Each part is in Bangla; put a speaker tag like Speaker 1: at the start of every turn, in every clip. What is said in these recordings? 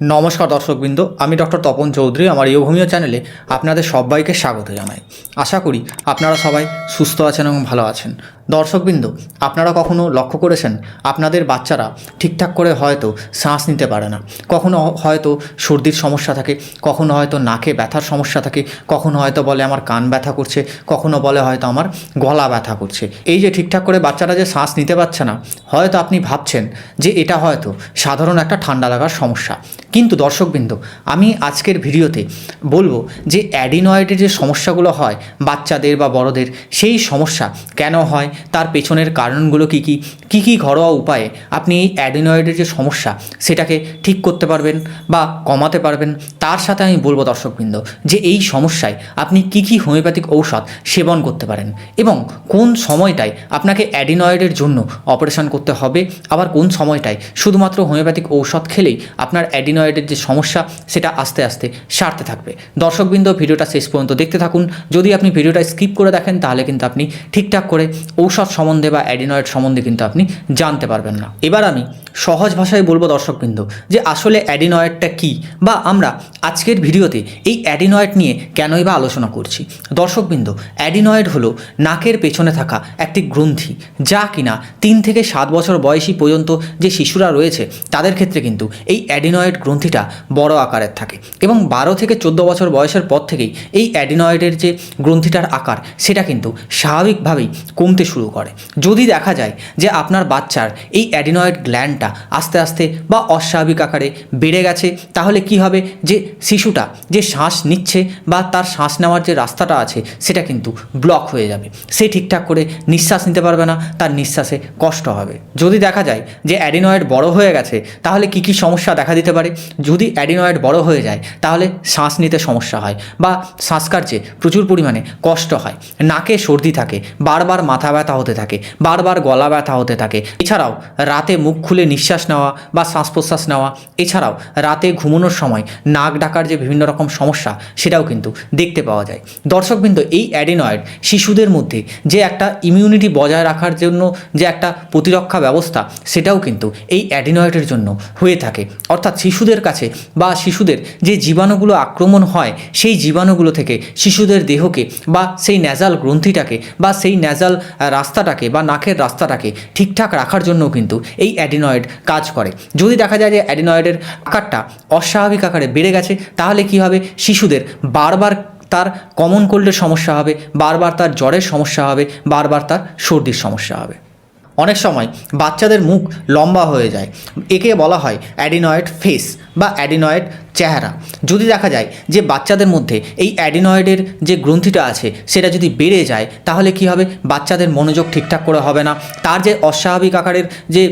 Speaker 1: নমস্কার দর্শকবৃন্দ, আমি ডক্টর তপন চৌধুরী, আমার ইয়োভূমিও চ্যানেলে আপনাদের সবাইকে স্বাগত জানাই। আশা করি আপনারা সবাই সুস্থ আছেন এবং ভালো আছেন। দর্শকবৃন্দ, আপনারা কখনো লক্ষ্য করেছেন, আপনাদের বাচ্চারা ঠিকঠাক করে হয়তো শ্বাস নিতে পারে না। কখনো হয়তো সর্দির সমস্যা থাকে, কখনো হয়তো নাকে ব্যথার সমস্যা থাকে, কখনো হয়তো বলে আমার কান ব্যথা করছে, কখনো বলে হয়তো আমার গলা ব্যথা করছে। এই যে ঠিকঠাক করে বাচ্চারা যে শ্বাস নিতে পারছে না, হয়তো আপনি ভাবছেন যে এটা হয়তো সাধারণ একটা ঠান্ডা লাগার সমস্যা। কিন্তু দর্শকবৃন্দ, আমি আজকের ভিডিওতে বলব যে অ্যাডিনয়েডের যে সমস্যাগুলো হয় বাচ্চাদের বা বড়দের, সেই সমস্যা কেন হয়, তার পেছনের কারণগুলো কী কী কী কী ঘরোয়া উপায়ে আপনি এই অ্যাডিনয়েডের যে সমস্যা সেটাকে ঠিক করতে পারবেন বা কমাতে পারবেন, তার সাথে আমি বলব দর্শকবৃন্দ যে এই সমস্যায় আপনি কী কী হোমিওপ্যাথিক ঔষধ সেবন করতে পারেন এবং কোন সময়টায় আপনাকে অ্যাডিনয়েডের জন্য অপারেশন করতে হবে, আবার কোন সময়টায় শুধুমাত্র হোমিওপ্যাথিক ঔষধ খেলেই আপনার অ্যাডিনয়েডের যে সমস্যা, সেটা আস্তে আস্তে সারতে থাকবে। দর্শকবৃন্দ, ভিডিওটা শেষ পর্যন্ত দেখতে থাকুন। যদি আপনি ভিডিওটা স্কিপ করে দেখেন, তাহলে কিন্তু আপনি ঠিকঠাক করে ঔষধ সম্বন্ধে বা অ্যাডিনয়েড সম্বন্ধে কিন্তু আপনি জানতে পারবেন না। এবার আমি সহজ ভাষায় বলব দর্শকবৃন্দ, যে আসলে অ্যাডিনয়েডটা কী বা আমরা আজকের ভিডিওতে এই অ্যাডিনয়েড নিয়ে কেনই বা আলোচনা করছি। দর্শকবৃন্দ, অ্যাডিনয়েড হলো নাকের পেছনে থাকা একটি গ্রন্থি, যা কিনা তিন থেকে সাত বছর বয়সী পর্যন্ত যে শিশুরা রয়েছে, তাদের ক্ষেত্রে কিন্তু এই অ্যাডিনয়েড গ্রন্থিটা বড় আকারের থাকে এবং বারো থেকে চোদ্দ বছর বয়সের পর থেকেই এই অ্যাডিনয়েডের যে গ্রন্থিটার আকার, সেটা কিন্তু স্বাভাবিকভাবেই কমতে শুরু করে। যদি দেখা যায় যে আপনার বাচ্চার এই অ্যাডিনয়েড গ্ল্যান্ডটা আস্তে আস্তে বা অস্বাভাবিক আকারে বেড়ে গেছে, তাহলে কি হবে? যে শিশুটা যে শ্বাস নিচ্ছে বা তার শ্বাস নেওয়ার যে রাস্তাটা আছে, সেটা কিন্তু ব্লক হয়ে যাবে। সে ঠিকঠাক করে নিঃশ্বাস নিতে পারবে না, তার নিঃশ্বাসে কষ্ট হবে। যদি দেখা যায় যে অ্যাডিনয়েড বড় হয়ে গেছে, তাহলে কি কি সমস্যা দেখা দিতে পারে? যদি অ্যাডিনয়েড বড় হয়ে যায়, তাহলে শ্বাস নিতে সমস্যা হয় বা শ্বাসকার্যে প্রচুর পরিমাণে কষ্ট হয়। নাকে সর্দি থাকে, বারবার মাথা ব্যথা হতে থাকে, বারবার গলা ব্যথা হতে থাকে। এছাড়াও রাতে মুখ খুলে নিঃশ্বাস নেওয়া বা শ্বাস প্রশ্বাস নেওয়া। এছাড়াও রাতে ঘুমানোর সময় নাক ডাকার যে বিভিন্ন রকম সমস্যা, সেটাও কিন্তু দেখতে পাওয়া যায়। দর্শকবৃন্দ, এই অ্যাডিনয়েড শিশুদের মধ্যে যে একটা ইমিউনিটি বজায় রাখার জন্য যে একটা প্রতিরক্ষা ব্যবস্থা, সেটাও কিন্তু এই অ্যাডিনয়েডের জন্য হয়ে থাকে। অর্থাৎ শিশুদের কাছে বা শিশুদের যে জীবাণুগুলো আক্রমণ হয়, সেই জীবাণুগুলো থেকে শিশুদের দেহকে বা সেই ন্যাজাল গ্রন্থিটাকে বা সেই ন্যাজাল রাস্তাটাকে বা নাকের রাস্তাটাকে ঠিকঠাক রাখার জন্য কিন্তু এই অ্যাডিনয়েড কাজ করে। যদি দেখা যায় যে অ্যাডিনয়েডের আকারটা অস্বাভাবিক আকারে বেড়ে গেছে, তাহলে কি হবে? শিশুদের বারবার তার কমন কোল্ডের সমস্যা হবে, বারবার তার জ্বরের সমস্যা হবে, বারবার তার সর্দির সমস্যা হবে। অনেক সময় বাচ্চাদের মুখ লম্বা হয়ে যায়। একে বলা হয় অ্যাডিনয়েড ফেস বা অ্যাডিনয়েড চেহারা। যদি দেখা যায় যে বাচ্চাদের মধ্যে এই অ্যাডিনয়েডের যে গ্রন্থিটা আছে, সেটা যদি বেড়ে যায়, তাহলে কি হবে? বাচ্চাদের মনোযোগ ঠিকঠাক করে হবে না। তার যে অস্বাভাবিক আকারের যে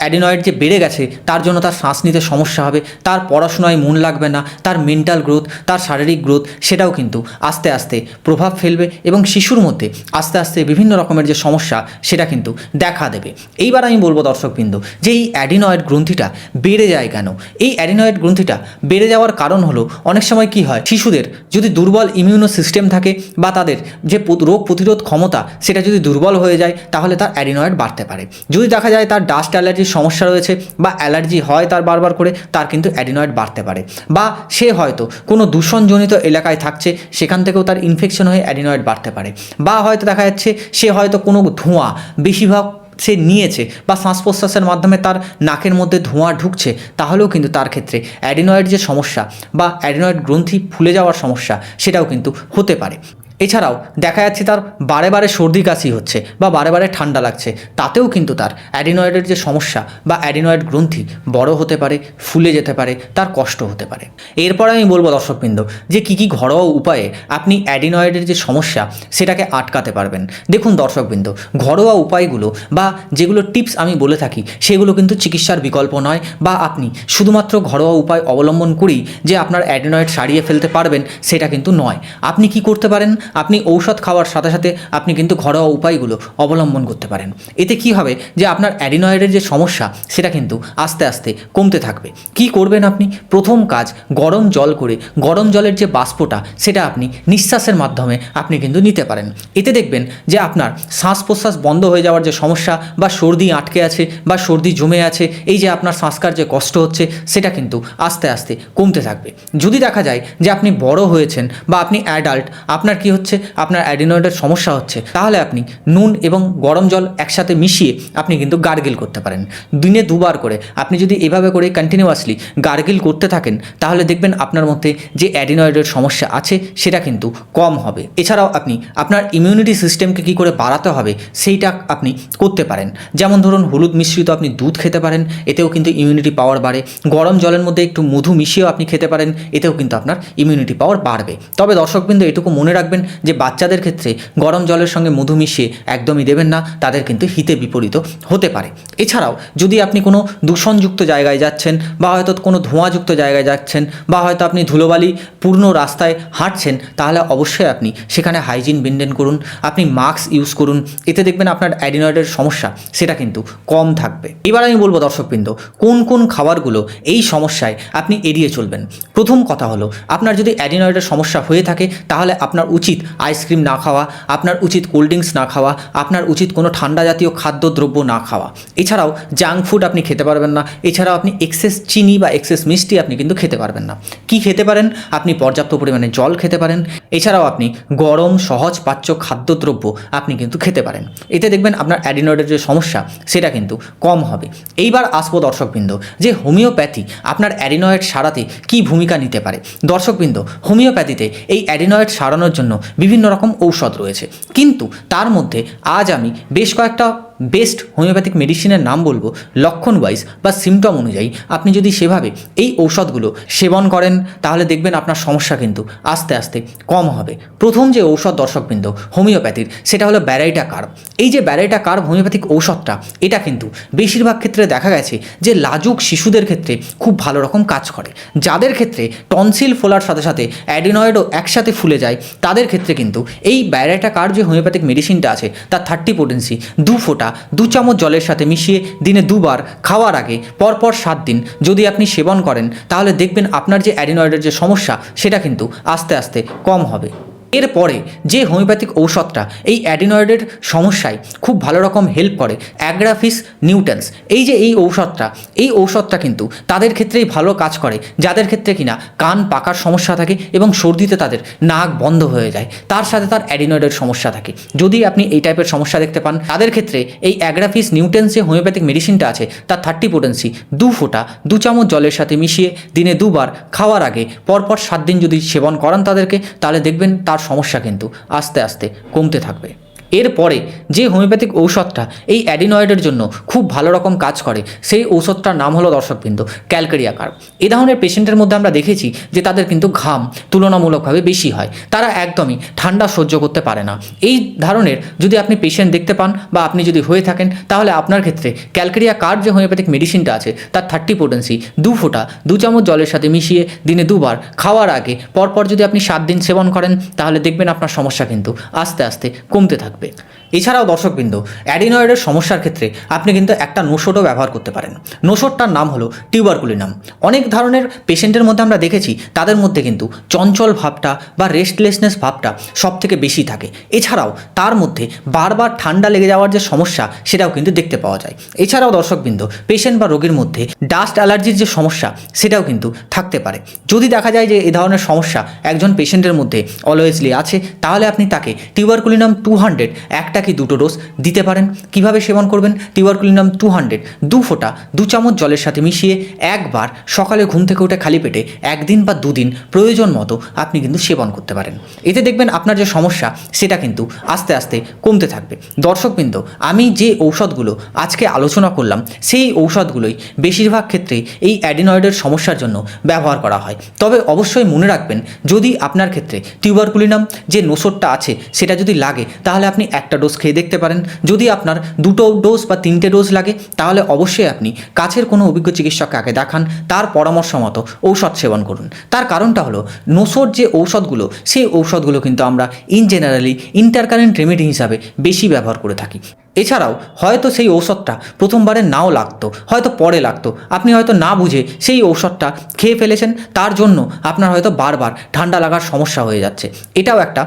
Speaker 1: অ্যাডিনয়েড যে বেড়ে গেছে, তার জন্য তার শ্বাস নিতে সমস্যা হবে, তার পড়াশোনায় মন লাগবে না, তার মেন্টাল গ্রোথ তার শারীরিক গ্রোথ সেটাও কিন্তু আস্তে আস্তে প্রভাব ফেলবে এবং শিশুর মধ্যে আস্তে আস্তে বিভিন্ন রকমের যে সমস্যা, সেটা কিন্তু দেখা দেবে। এইবার আমি বলব দর্শকবৃন্দ, যে এই অ্যাডিনয়েড গ্রন্থিটা বেড়ে যায় কেন? এই অ্যাডিনয়েড গ্রন্থিটা বেড়ে যাওয়ার কারণ হলো, অনেক সময় কি হয়, শিশুদের যদি দুর্বল ইমিউনো সিস্টেম থাকে বা তাদের যে রোগ প্রতিরোধ ক্ষমতা, সেটা যদি দুর্বল হয়ে যায়, তাহলে তার অ্যাডিনয়েড বাড়তে পারে। যদি দেখা যায় তার ডাস্ট অ্যালার্জির সমস্যা রয়েছে বা অ্যালার্জি হয় তার বারবার করে, তার কিন্তু অ্যাডিনয়েড বাড়তে পারে। বা সে হয়তো কোনো দূষণজনিত এলাকায় থাকছে, সেখান থেকেও তার ইনফেকশন হয়ে অ্যাডিনয়েড বাড়তে পারে। বা হয়তো দেখা যাচ্ছে, সে হয়তো কোনো ধোঁয়া, বেশিরভাগ সে নিয়েছে বা শ্বাস প্রশ্বাসের মাধ্যমে তার নাকের মধ্যে ধোঁয়া ঢুকছে, তাহলেও কিন্তু তার ক্ষেত্রে অ্যাডিনয়েড যে সমস্যা বা অ্যাডিনয়েড গ্রন্থি ফুলে যাওয়ার সমস্যা, সেটাও কিন্তু হতে পারে। এছাড়াও দেখা যাচ্ছে তার বারে বারে সর্দি কাশি হচ্ছে বা বারে বারে ঠান্ডা লাগছে, তাতেও কিন্তু তার অ্যাডিনয়েডের যে সমস্যা বা অ্যাডিনয়েড গ্রন্থি বড় হতে পারে, ফুলে যেতে পারে, তার কষ্ট হতে পারে। এরপর আমি বলব, দর্শকবৃন্দ, যে কী কী ঘরোয়া উপায়ে আপনি অ্যাডিনয়েডের যে সমস্যা সেটাকে আটকাতে পারবেন। দেখুন দর্শকবৃন্দ, ঘরোয়া উপায়গুলো বা যেগুলো টিপস আমি বলে থাকি, সেগুলো কিন্তু চিকিৎসার বিকল্প নয় বা আপনি শুধুমাত্র ঘরোয়া উপায় অবলম্বন করেই যে আপনার অ্যাডিনয়েড সারিয়ে ফেলতে পারবেন, সেটা কিন্তু নয়। আপনি কি করতে পারেন? আপনি ঔষধ খাওয়ার সাথে সাথে আপনি কিন্তু ঘরোয়া উপায়গুলো অবলম্বন করতে পারেন। এতে কি হবে যে আপনার অ্যাডিনয়েডের যে সমস্যা, সেটা কিন্তু আস্তে আস্তে কমতে থাকবে। কি করবেন আপনি? প্রথম কাজ, গরম জল করে গরম জলের যে বাষ্পটা, সেটা আপনি নিঃশ্বাসের মাধ্যমে আপনি কিন্তু নিতে পারেন। এতে দেখবেন যে আপনার শ্বাস প্রশ্বাস বন্ধ হয়ে যাওয়ার যে সমস্যা বা সর্দি আটকে আছে বা সর্দি জমে আছে, এই যে আপনার শ্বাসকার যে কষ্ট হচ্ছে, সেটা কিন্তু আস্তে আস্তে কমতে থাকবে। যদি দেখা যায় যে আপনি বড় হয়েছেন বা আপনি অ্যাডাল্ট আপনার কি হচ্ছে, আপনার অ্যাডিনয়েডের সমস্যা হচ্ছে, তাহলে আপনি নুন এবং গরম জল একসাথে মিশিয়ে আপনি কিন্তু গার্গিল করতে পারেন। দিনে দুবার করে। আপনি যদি এভাবে করে কন্টিনিউয়াসলি গার্গিল করতে থাকেন, তাহলে দেখবেন আপনার মধ্যে যে অ্যাডিনয়েডের সমস্যা আছে, সেটা কিন্তু কম হবে। এছাড়াও আপনি আপনার ইমিউনিটি সিস্টেমকে কী করে বাড়াতে হবে, সেইটা আপনি করতে পারেন। যেমন ধরুন, হলুদ মিশ্রিত আপনি দুধ খেতে পারেন, এতেও কিন্তু ইমিউনিটি পাওয়ার বাড়ে। গরম জলের মধ্যে একটু মধু মিশিয়েও আপনি খেতে পারেন, এতেও কিন্তু আপনার ইমিউনিটি পাওয়ার বাড়বে। তবে দর্শকবৃন্দ, এটুকু মনে রাখবেন যে বাচ্চাদের ক্ষেত্রে গরম জলের সঙ্গে মধু মিশিয়ে একদমই দেবেন না, তাদের কিন্তু হিতে বিপরীত হতে পারে। এছাড়াও যদি আপনি কোনো দূষণযুক্ত জায়গায় যাচ্ছেন বা হয়তো কোনো ধোঁয়াযুক্ত জায়গায় যাচ্ছেন বা হয়তো আপনি ধুলোবালি পূর্ণ রাস্তায় হাঁটছেন, তাহলে অবশ্যই আপনি সেখানে হাইজিন মেনটেন করুন, আপনি মাস্ক ইউজ করুন, এতে দেখবেন আপনার অ্যাডিনয়েডের সমস্যা, সেটা কিন্তু কম থাকবে। এবার আমি বলব দর্শকবৃন্দ, কোন কোন খাবারগুলো এই সমস্যায় আপনি এড়িয়ে চলবেন? প্রথম কথা হলো, আপনার যদি অ্যাডিনয়েডের সমস্যা হয়ে থাকে, তাহলে আপনার উচিত আইসক্রিম না খাওয়া, আপনার উচিত কোল্ড ড্রিঙ্কস না খাওয়া, আপনার উচিত কোনো ঠান্ডা জাতীয় খাদ্যদ্রব্য না খাওয়া। এছাড়াও জাঙ্ক ফুড আপনি খেতে পারবেন না, এছাড়াও আপনি এক্সেস চিনি বা এক্সেস মিষ্টি আপনি কিন্তু খেতে পারবেন না। কি খেতে পারেন? আপনি পর্যাপ্ত পরিমাণে জল খেতে পারেন। এছাড়াও আপনি গরম, সহজ, পাচ্য খাদ্যদ্রব্য আপনি কিন্তু খেতে পারেন। এতে দেখবেন আপনার অ্যাডিনয়েডের যে সমস্যা, সেটা কিন্তু কম হবে। এইবার আসব দর্শকবৃন্দ, যে হোমিওপ্যাথি আপনার অ্যাডিনয়েড সারাতে কি ভূমিকা নিতে পারে? দর্শকবৃন্দ, হোমিওপ্যাথিতে এই অ্যাডিনয়েড সারানোর জন্য বিভিন্ন রকম ঔষধ রয়েছে। কিন্তু তার মধ্যে আজ আমি বেশ কয়েকটা বেস্ট হোমিওপ্যাথিক মেডিসিনের নাম বলব লক্ষণ ওয়াইজ বা সিমটম অনুযায়ী। আপনি যদি সেভাবে এই ঔষধগুলো সেবন করেন, তাহলে দেখবেন আপনার সমস্যা কিন্তু আস্তে আস্তে কম হবে। প্রথম যে ঔষধ দর্শকবৃন্দ হোমিওপ্যাথির সেটা হলো ব্যারাইটা কার্ভ এই যে ব্যারাইটা কার্ভ হোমিওপ্যাথিক ঔষধটা, এটা কিন্তু বেশিরভাগ ক্ষেত্রে দেখা গেছে যে লাজুক শিশুদের ক্ষেত্রে খুব ভালো রকম কাজ করে। যাদের ক্ষেত্রে টনসিল ফোলার সাথে সাথে অ্যাডিনয়েডও একসাথে ফুলে যায়, তাদের ক্ষেত্রে কিন্তু এই ব্যারাইটা কার্ভ যে হোমিওপ্যাথিক মেডিসিনটা আছে, তার থার্টি পোটেন্সি দু ফোঁটা দু চামচ জলের সাথে মিশিয়ে দিনে দুবার খাওয়ার আগে, পরপর সাত দিন যদি আপনি সেবন করেন, তাহলে দেখবেন আপনার যে অ্যাডিনয়েডের যে সমস্যা, সেটা কিন্তু আস্তে আস্তে কম হবে। এরপরে যে হোমিওপ্যাথিক ঔষধটা এই অ্যাডিনয়েডের সমস্যায় খুব ভালো রকম হেল্প করে অ্যাগ্রাফিস নিউটেন্স এই যে এই ঔষধটা এই ঔষধটা কিন্তু তাদের ক্ষেত্রেই ভালো কাজ করে, যাদের ক্ষেত্রে কিনা কান পাকার সমস্যা থাকে এবং সর্দিতে তাদের নাক বন্ধ হয়ে যায়, তার সাথে তার অ্যাডিনয়েডের সমস্যা থাকে। যদি আপনি এই টাইপের সমস্যা দেখতে পান, তাদের ক্ষেত্রে এই অ্যাগ্রাফিস নিউটেন্স যে হোমিওপ্যাথিক মেডিসিনটা আছে, তার থার্টি পোটেন্সি দু ফোঁটা, দু চামচ জলের সাথে মিশিয়ে দিনে দুবার খাওয়ার আগে, পরপর সাত দিন যদি সেবন করান তাদেরকে, তাহলে দেখবেন তার সমস্যা কিন্তু আস্তে আস্তে কমতে থাকবে। এরপরে যে হোমিওপ্যাথিক ঔষধটা এই অ্যাডিনয়েডের জন্য খুব ভালো রকম কাজ করে, সেই ঔষধটার নাম হলো দর্শকবৃন্দ ক্যালকেরিয়া কার্ব। এ ধরনের পেশেন্টের মধ্যে আমরা দেখেছি যে তাদের কিন্তু ঘাম তুলনামূলকভাবে বেশি হয়। তারা একদমই ঠান্ডা সহ্য করতে পারে না। এই ধরনের যদি আপনি পেশেন্ট দেখতে পান বা আপনি যদি হয়ে থাকেন, তাহলে আপনার ক্ষেত্রে ক্যালকেরিয়া কার্ব যে হোমিওপ্যাথিক মেডিসিনটা আছে, তার থার্টি পোটেন্সি দু ফোঁটা, দু চামচ জলের সাথে মিশিয়ে দিনে দুবার খাওয়ার আগে, পরপর যদি আপনি সাত দিন সেবন করেন, তাহলে দেখবেন আপনার সমস্যা কিন্তু আস্তে আস্তে কমতে থাকবে। থাকবে এছাড়াও দর্শকবৃন্দ, অ্যাডিনয়েডের সমস্যার ক্ষেত্রে আপনি কিন্তু একটা নোশটও ব্যবহার করতে পারেন। নোশটটার নাম হলো টিউবারকুলিনাম। অনেক ধরনের পেশেন্টের মধ্যে আমরা দেখেছি, তাদের মধ্যে কিন্তু চঞ্চল ভাবটা বা রেস্টলেসনেস ভাবটা সব থেকে বেশি থাকে। এছাড়াও তার মধ্যে বারবার ঠান্ডা লেগে যাওয়ার যে সমস্যা, সেটাও কিন্তু দেখতে পাওয়া যায়। এছাড়াও দর্শকবৃন্দ, পেশেন্ট বা রোগীর মধ্যে ডাস্ট অ্যালার্জির যে সমস্যা, সেটাও কিন্তু থাকতে পারে। যদি দেখা যায় যে এ ধরনের সমস্যা একজন পেশেন্টের মধ্যে অলওয়েজলি আছে, তাহলে আপনি তাকে টিউবারকুলিনাম টু হান্ড্রেড, একটা কি দুটো ডোজ দিতে পারেন? কীভাবে সেবন করবেন? টিউবারকুলিনাম টু হান্ড্রেড দু ফোঁটা, দু চামচ জলের সাথে মিশিয়ে একবার সকালে ঘুম থেকে উঠে খালি পেটে একদিন বা দুদিন প্রয়োজন মতো আপনি কিন্তু সেবন করতে পারেন। এতে দেখবেন আপনার যে সমস্যা, সেটা কিন্তু আস্তে আস্তে কমতে থাকবে। দর্শকবৃন্দ, আমি যে ঔষধগুলো আজকে আলোচনা করলাম, সেই ঔষধগুলোই বেশিরভাগ ক্ষেত্রে এই অ্যাডিনয়েডের সমস্যার জন্য ব্যবহার করা হয়। তবে অবশ্যই মনে রাখবেন, যদি আপনার ক্ষেত্রে টিউবারকুলিনাম যে নোসরটা আছে, সেটা যদি লাগে, তাহলে আপনি একটা ডোজ খেয়ে দেখতে পারেন। যদি আপনার দুটো ডোজ বা তিনটে ডোজ লাগে, তাহলে অবশ্যই আপনি কাছের কোনো অভিজ্ঞ চিকিৎসককে আগে দেখান, তার পরামর্শ মতো ঔষধ সেবন করুন। তার কারণটা হলো নোসোর যে ঔষধগুলো, সেই ঔষধগুলো কিন্তু আমরা ইন জেনারেলি ইন্টারকারেন্ট রেমেডি হিসাবে বেশি ব্যবহার করে থাকি। এছাড়াও হয়তো সেই ঔষধটা প্রথমবারে নাও লাগতো, হয়তো পরে লাগতো। আপনি হয়তো না বুঝে সেই ঔষধটা খেয়ে ফেলেছেন, তার জন্য আপনার হয়তো বারবার ঠান্ডা লাগার সমস্যা হয়ে যাচ্ছে। এটাও একটা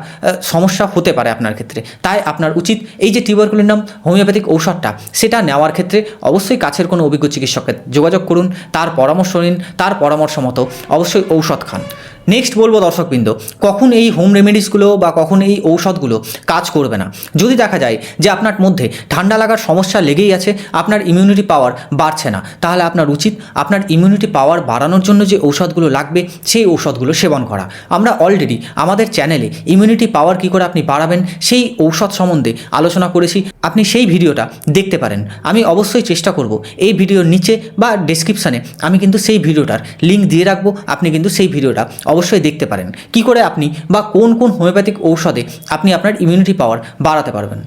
Speaker 1: সমস্যা হতে পারে আপনার ক্ষেত্রে। তাই আপনার উচিত এই যে টিউবারকুলিনাম হোমিওপ্যাথিক ঔষধটা, সেটা নেওয়ার ক্ষেত্রে অবশ্যই কাছের কোনো অভিজ্ঞ চিকিৎসকের যোগাযোগ করুন, তার পরামর্শ নিন, তার পরামর্শ মতো অবশ্যই ঔষধ খান। নেক্সট বলব দর্শকবৃন্দ, কখন এই হোম রেমেডিসগুলো বা কখন এই ঔষধগুলো কাজ করবে না? যদি দেখা যায় যে আপনার মধ্যে ঠান্ডা লাগার সমস্যা লেগেই আছে, আপনার ইমিউনিটি পাওয়ার বাড়ছে না, তাহলে আপনার উচিত আপনার ইমিউনিটি পাওয়ার বাড়ানোর জন্য যে ঔষধগুলো লাগবে, সেই ঔষধগুলো সেবন করা। আমরা অলরেডি আমাদের চ্যানেলে ইমিউনিটি পাওয়ার কী করে আপনি বাড়াবেন, সেই ঔষধ সম্বন্ধে আলোচনা করেছি। আপনি সেই ভিডিওটা দেখতে পারেন। আমি অবশ্যই চেষ্টা করব এই ভিডিওর নিচে বা ডেসক্রিপশানে আমি কিন্তু সেই ভিডিওটার লিঙ্ক দিয়ে রাখব। আপনি কিন্তু সেই ভিডিওটা অবশ্যই দেখতে পারেন। কি করে আপনি বা কোন কোন হোমিওপ্যাথিক ঔষধে আপনি আপনার ইমিউনিটি পাওয়ার বাড়াতে পারবেন?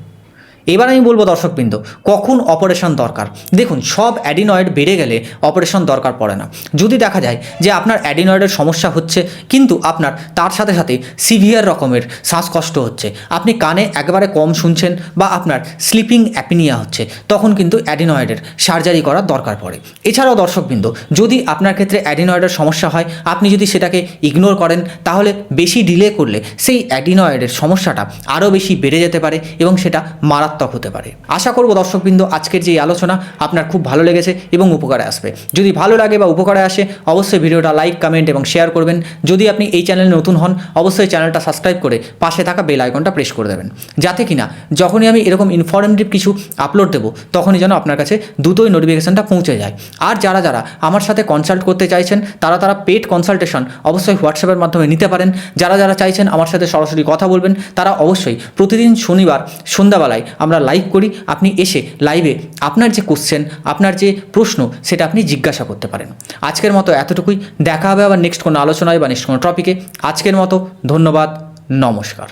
Speaker 1: এবার আমি বলব দর্শকবৃন্দ, কখন অপারেশন দরকার? দেখুন, সব অ্যাডিনয়েড বেড়ে গেলে অপারেশন দরকার পড়ে না। যদি দেখা যায় যে আপনার অ্যাডিনয়েডের সমস্যা হচ্ছে, কিন্তু আপনার তার সাথে সাথে সিভিয়ার রকমের শ্বাসকষ্ট হচ্ছে, আপনি কানে একবারে কম শুনছেন বা আপনার স্লিপিং অ্যাপিনিয়া হচ্ছে, তখন কিন্তু অ্যাডিনয়েডের সার্জারি করার দরকার পড়ে। এছাড়াও দর্শকবৃন্দ, যদি আপনার ক্ষেত্রে অ্যাডিনয়েডের সমস্যা হয়, আপনি যদি সেটাকে ইগনোর করেন, তাহলে বেশি ডিলে করলে সেই অ্যাডিনয়েডের সমস্যাটা আরও বেশি বেড়ে যেতে পারে এবং সেটা মারাত্মক হতে পারে। আশা করব দর্শকবৃন্দ, আজকের যে আলোচনা আপনার খুব ভালো লেগেছে এবং উপকারে আসবে। যদি ভালো লাগে বা উপকারে আসে, অবশ্যই ভিডিওটা লাইক, কমেন্ট এবং শেয়ার করবেন। যদি আপনি এই চ্যানেলে নতুন হন, অবশ্যই চ্যানেলটা সাবস্ক্রাইব করে পাশে থাকা বেল আইকনটা প্রেস করে দেবেন। যাতে কিনা যখনই আমি এরকম ইনফরমেটিভ কিছু আপলোড দেবো, তখনই যেন আপনার কাছে দ্রুতই নোটিফিকেশানটা পৌঁছে যায়। আর যারা যারা আমার সাথে কনসাল্ট করতে চাইছেন, তারা তারা পেড কনসালটেশন অবশ্যই হোয়াটসঅ্যাপের মাধ্যমে নিতে পারেন। যারা যারা চাইছেন আমার সাথে সরাসরি কথা বলবেন, তারা অবশ্যই প্রতিদিন শনিবার সন্ধ্যাবেলায় আমরা লাইভ করি, আপনি এসে লাইভে আপনার যে কোশ্চেন আপনার যে প্রশ্ন, সেটা আপনি জিজ্ঞাসা করতে পারেন। আজকের মতো এতটুকুই। দেখা হবে আবার নেক্সট কোনো আলোচনায় বা নেক্সট কোনো টপিকে আজকের মতো ধন্যবাদ। নমস্কার।